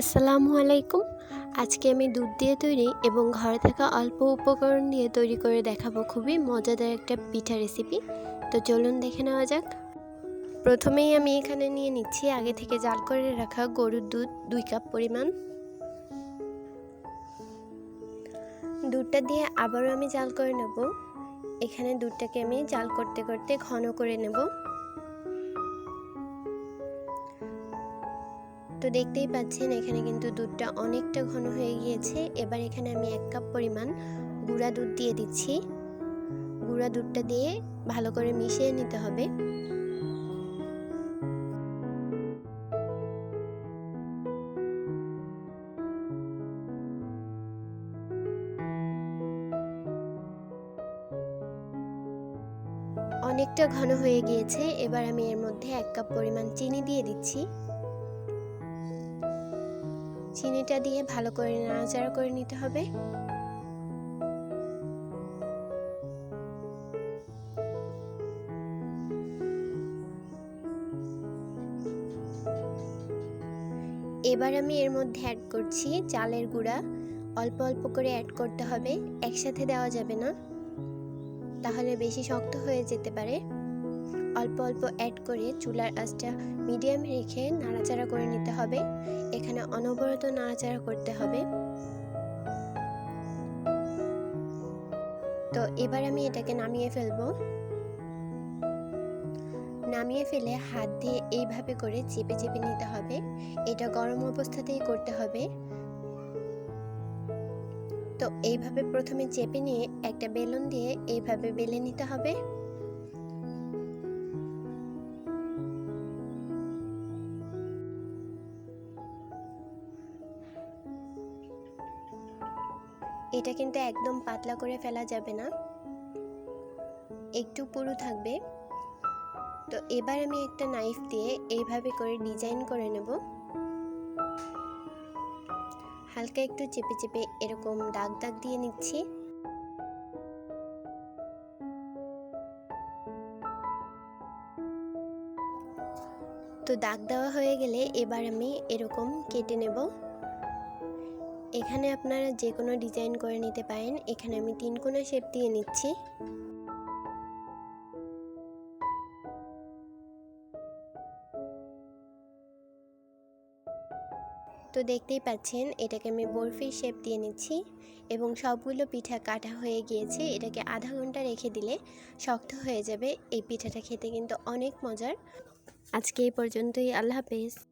আসসালামু আলাইকুম। আজকে আমি দুধ দিয়ে তৈরি এবং ঘরে থাকা অল্প উপকরণ দিয়ে তৈরি করে দেখাবো খুবই মজাদার একটা পিঠা রেসিপি তো চলুন দেখে নেওয়া যাক। প্রথমেই আমি এখানে নিয়ে নিচ্ছি আগে থেকে জাল করে রাখা গরুর দুধ দুই কাপ পরিমাণ। দুধটা দিয়ে আবারও আমি জাল করে নেব। এখানে দুধটাকে আমি জাল করতে করতে ঘন করে নেব। তো দেখতেই পাচ্ছেন, এখানে কিন্তু দুধটা অনেকটা ঘন হয়ে গিয়েছে। এবার এখানে আমি এক কাপ পরিমাণ গুঁড়া দুধ দিয়ে দিচ্ছি। গুঁড়া দুধটা দিয়ে ভালো করে মিশিয়ে নিতে হবে। অনেকটা ঘন হয়ে গিয়েছে। এবার আমি এর মধ্যে এক কাপ পরিমাণ চিনি দিয়ে দিচ্ছি। চিনিটা দিয়ে ভালো করে নাড়াচাড়া করে নিতে হবে। এবার আমি এর মধ্যে অ্যাড করছি চালের গুঁড়া। অল্প অল্প করে অ্যাড করতে হবে, একসাথে দেওয়া যাবে না। তাহলে বেশি শক্ত হয়ে যেতে পারে। অল্প অল্প অ্যাড করে চুলার আঁচটা মিডিয়ামে রেখে নাড়াচাড়া করে নিতে হবে। এখানে অনবরত নাড়াচাড়া করতে হবে। তো এবার আমি এটাকে নামিয়ে ফেলব। নামিয়ে ফেলে হাত দিয়ে এইভাবে করে চেপে চেপে নিতে হবে। এটা গরম অবস্থাতেই করতে হবে। তো এইভাবে প্রথমে চেপে নিয়ে একটা বেলুন দিয়ে এইভাবে বেলে নিতে হবে। এটা কিন্তু একদম পাতলা করে ফেলা যাবে না। একটু পুরু থাকবে। তো এবার আমি একটা নাইফ দিয়ে এইভাবে করে ডিজাইন করে নেব। হালকা একটু চেপে চেপে এরকম দাগ দাগ দিয়ে নিচ্ছি। তো দাগ দেওয়া হয়ে গেলে এবার আমি এরকম কেটে নেব। এখানে আপনারা যে কোনো ডিজাইন করে নিতে পারেন। এখানে আমি তিন কোনা শেপ দিয়ে নিচ্ছি। তো দেখতেই পাচ্ছেন, এটাকে আমি বরফির শেপ দিয়ে নিচ্ছি এবং সবগুলো পিঠা কাটা হয়ে গিয়েছে। এটাকে আধা ঘণ্টা রেখে দিলে শক্ত হয়ে যাবে। এই পিঠাটা খেতে কিন্তু অনেক মজার। আজকে এই পর্যন্তই। আল্লাহ হাফেজ।